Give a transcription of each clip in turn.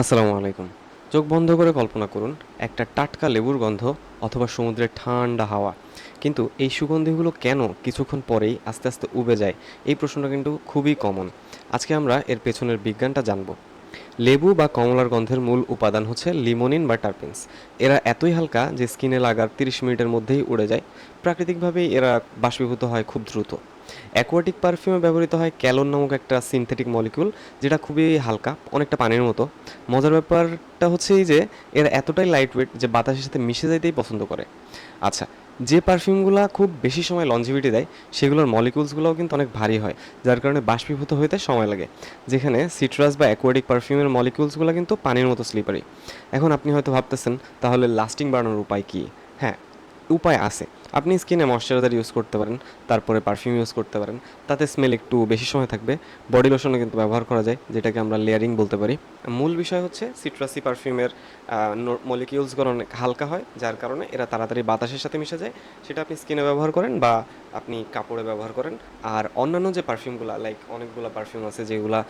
আসসালামু আলাইকুম। চোখ বন্ধ করে কল্পনা করুন, একটা টাটকা লেবুর গন্ধ অথবা সমুদ্রের ঠান্ডা হাওয়া। কিন্তু এই সুগন্ধিগুলো কেন কিছুক্ষণ পরেই আস্তে আস্তে উবে যায়? এই প্রশ্নটা কিন্তু খুবই কমন আজকে আমরা এর পেছনের বিজ্ঞানটা জানব। লেবু বা কমলার গন্ধের মূল উপাদান হচ্ছে লিমোনিন বা টার্পিনস এরা এতই হালকা যে স্কিনে লাগার তিরিশ মিনিটের মধ্যেই উড়ে যায়। প্রাকৃতিকভাবেই এরা বাষ্পীভূত হয় খুব দ্রুত। অ্যাকোয়াটিক পারফিউমে ব্যবহৃত হয় ক্যালোন নামক একটা সিনথেটিক মলিকিউল যেটা খুবই হালকা, অনেকটা পানির মতো। মজার ব্যাপারটা হচ্ছে এই যে, এরা এতটাই লাইট ওয়েট যে বাতাসের সাথে মিশে যাইতেই পছন্দ করে। আচ্ছা যে পারফিউমগুলো খুব বেশি সময় লঞ্জিভিটি দেয়, সেগুলোর মলিকিউলসগুলোও কিন্তু অনেক ভারী হয়, যার কারণে বাষ্পীভূত হইতে সময় লাগে, যেখানে সিট্রাস বা অ্যাকোয়াটিক পারফিউমের মলিকিউলসগুলো কিন্তু পানির মতো স্লিপারি এখন আপনি হয়তো ভাবতেছেন, তাহলে লাস্টিং বাড়ানোর উপায় কী? হ্যাঁ উপায় আছে। আপনি স্কিনে ময়শ্চারাইজার ইউজ করতে পারেন, তারপরে পারফিউম ইউজ করতে পারেন। তাতে স্মেল একটু বেশি সময় থাকবে। বডি লোশনও কিন্তু ব্যবহার করা যায়, যেটাকে আমরা লেয়ারিং বলতে পারি। মূল বিষয় হচ্ছে সিট্রাসি পারফিউমের মলিকিউলসগুলো অনেক হালকা হয়, যার কারণে এরা তাড়াতাড়ি বাতাসের সাথে মিশে যায়। সেটা আপনি স্কিনে ব্যবহার করেন বা আপনি কাপড়ে ব্যবহার করেন। আর অন্যান্য যে পারফিউমগুলো লাইক অনেকগুলো পারফিউম আছে যেগুলো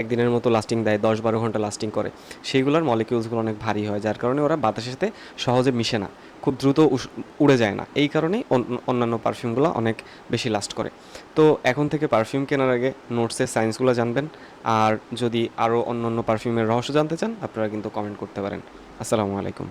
একদিনের মতো লাস্টিং দেয়, দশ বারো ঘণ্টা লাস্টিং করে। সেইগুলোর মলিকিউলসগুলো অনেক ভারী হয়, যার কারণে ওরা বাতাসের সাথে সহজে মিশে না। খুব দ্রুত উড়ে যায় না। এই কারণেই অন্য- অন্যান্য পারফিউমগুলো অনেক বেশি লাস্ট করে। তো এখন থেকে পারফিউম কেনার আগে নোটসের সায়েন্সগুলো জানবেন। আর যদি আরও অন্য অন্য পারফিউমের রহস্য জানতে চান, আপনারা কিন্তু কমেন্ট করতে পারেন। আসসালামু আলাইকুম।